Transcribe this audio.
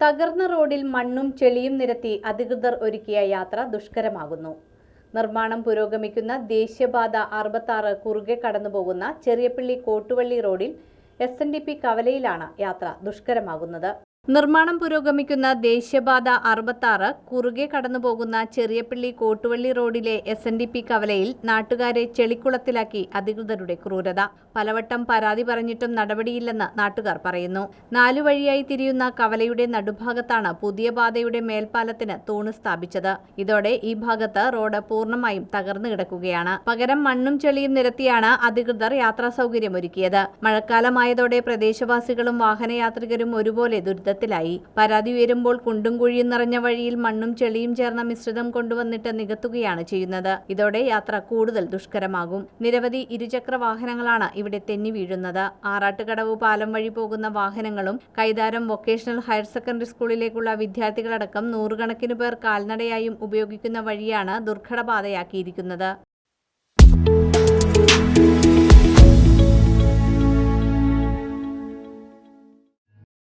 തകർന്ന റോഡിൽ മണ്ണും ചെളിയും നിരത്തി അധികൃതർ ഒരുക്കിയ യാത്ര ദുഷ്കരമാകുന്നു. നിർമ്മാണം പുരോഗമിക്കുന്ന ദേശീയപാത അറുപത്താറ് കുറുകെ കടന്നുപോകുന്ന ചെറിയപ്പള്ളി കോട്ടുവള്ളി റോഡിൽ എസ് എൻ ഡി പി കവലയിലാണ് യാത്ര ദുഷ്കരമാകുന്നത്. നിർമ്മാണം പുരോഗമിക്കുന്ന ദേശീയപാത അറുപത്താറ് കുറുകെ കടന്നുപോകുന്ന ചെറിയപ്പള്ളി കോട്ടുവള്ളി റോഡിലെ എസ് എൻ ഡി പി കവലയിൽ നാട്ടുകാരെ ചെളിക്കുളത്തിലാക്കി അധികൃതരുടെ ക്രൂരത. പലവട്ടം പരാതി പറഞ്ഞിട്ടും നടപടിയില്ലെന്ന് നാട്ടുകാർ പറയുന്നു. നാലു വഴിയായി തിരിയുന്ന കവലയുടെ നടുഭാഗത്താണ് പുതിയ പാതയുടെ മേൽപ്പാലത്തിന് തൂണ് സ്ഥാപിച്ചത്. ഇതോടെ ഈ ഭാഗത്ത് റോഡ് പൂർണമായും തകർന്നു കിടക്കുകയാണ്. പകരം മണ്ണും ചെളിയും നിരത്തിയാണ് അധികൃതർ യാത്രാ സൗകര്യമൊരുക്കിയത്. മഴക്കാലമായതോടെ പ്രദേശവാസികളും വാഹനയാത്രികരും ഒരുപോലെ ദുരിതത്തിലായി പരാതി ഉയരുമ്പോൾ കുണ്ടും കുഴിയും നിറഞ്ഞ വഴിയിൽ മണ്ണും ചെളിയും ചേർന്ന മിശ്രിതം കൊണ്ടുവന്നിട്ട് നികത്തുകയാണ് ചെയ്യുന്നത്. ഇതോടെ യാത്ര കൂടുതൽ ദുഷ്കരമാകും. നിരവധി ഇരുചക്ര വാഹനങ്ങളാണ് ഇവിടെ തെന്നി വീഴുന്നത്. ആറാട്ടുകടവ് പാലം വഴി പോകുന്ന വാഹനങ്ങളും കൈതാരം വൊക്കേഷണൽ ഹയർ സെക്കൻഡറി സ്കൂളിലേക്കുള്ള വിദ്യാർത്ഥികളടക്കം നൂറുകണക്കിന് പേർ കാൽനടയായും ഉപയോഗിക്കുന്ന വഴിയാണ് ദുർഘടപാതയാക്കിയിരിക്കുന്നത്